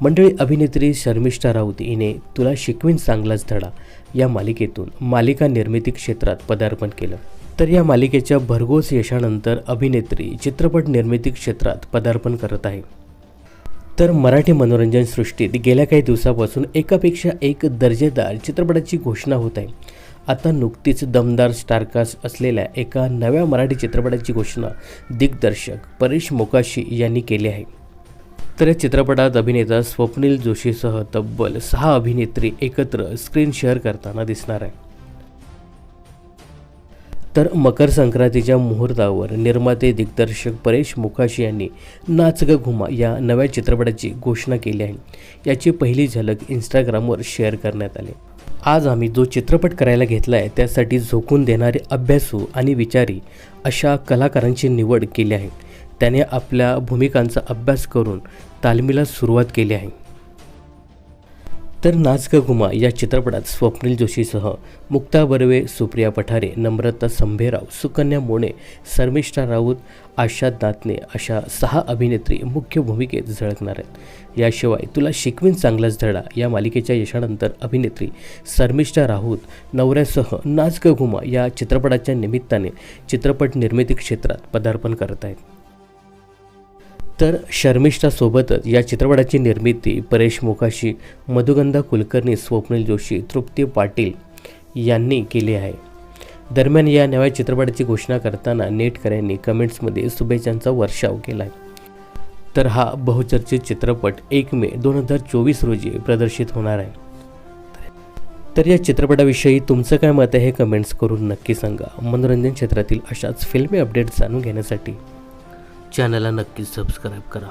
मंडळी अभिनेत्री शर्मिष्ठा राऊत हिने तुला शिकवीन चांगलाच धडा. या मालिकेतून मालिका निर्मिती क्षेत्रात पदार्पण केलं. तर या मालिकेच्या भरघोस यशानंतर अभिनेत्री चित्रपट निर्मिती क्षेत्रात पदार्पण करत आहे. तर मराठी मनोरंजन सृष्टीत गेल्या काही दिवसापासून एकापेक्षा एक दर्जेदार चित्रपटाची घोषणा होत आहे. आता नुकतीच दमदार स्टारकास्ट असलेल्या एका नव्या मराठी चित्रपटाची घोषणा दिग्दर्शक परेश मोकाशी यांनी केली आहे. तर या चित्रपटात अभिनेता स्वप्नील जोशीसह तब्बल सहा अभिनेत्री एकत्र स्क्रीन शेअर करताना दिसणार आहे. तर मकर संक्रांतीच्या मुहूर्तावर निर्माते दिग्दर्शक परेश मुखाशी यांनी नाच ग घुमा या नव्या चित्रपटाची घोषणा केली आहे. याची पहिली झलक इंस्टाग्रामवर शेअर करण्यात आली. आज आम्ही जो चित्रपट करायला घेतला आहे त्यासाठी झोकून देणारे अभ्यासू आणि विचारी अशा कलाकारांची निवड केली आहे. त्याने आपल्या भूमिकांचा अभ्यास करून तालमीला सुरुवात केली आहे. तर नाच ग घुमा या चित्रपटात स्वप्नील जोशीसह मुक्ता बर्वे सुप्रिया पठारे नम्रता संभेराव सुकन्या मोणे शर्मिष्ठा राऊत आशा दातने अशा सहा अभिनेत्री मुख्य भूमिकेत झळकणार आहेत. याशिवाय तुला शिकवीन चांगलाच धडा या मालिकेच्या यशानंतर अभिनेत्री शर्मिष्ठा राऊत नवऱ्यासह नाच ग घुमा या चित्रपटाच्या निमित्ताने चित्रपट निर्मिती क्षेत्रात पदार्पण करत आहेत. तर शर्मिष्ठासोबतच या चित्रपटाची निर्मिती परेश मोकाशी मधुगंधा कुलकर्णी स्वप्नील जोशी तृप्ती पाटील यांनी केली आहे. दरम्यान या नव्या चित्रपटाची घोषणा करताना नेटकऱ्यांनी कमेंट्समध्ये शुभेच्छांचा वर्षाव केला आहे तर हा बहुचर्चित चित्रपट एक मे दोन हजार चोवीस रोजी प्रदर्शित होणार आहे. तर या चित्रपटाविषयी तुमचं काय मत आहे हे कमेंट्स करून नक्की सांगा. मनोरंजन क्षेत्रातील अशाच फिल्मी अपडेट्स जाणून घेण्यासाठी चॅनलला नक्कीच सबस्क्राईब करा.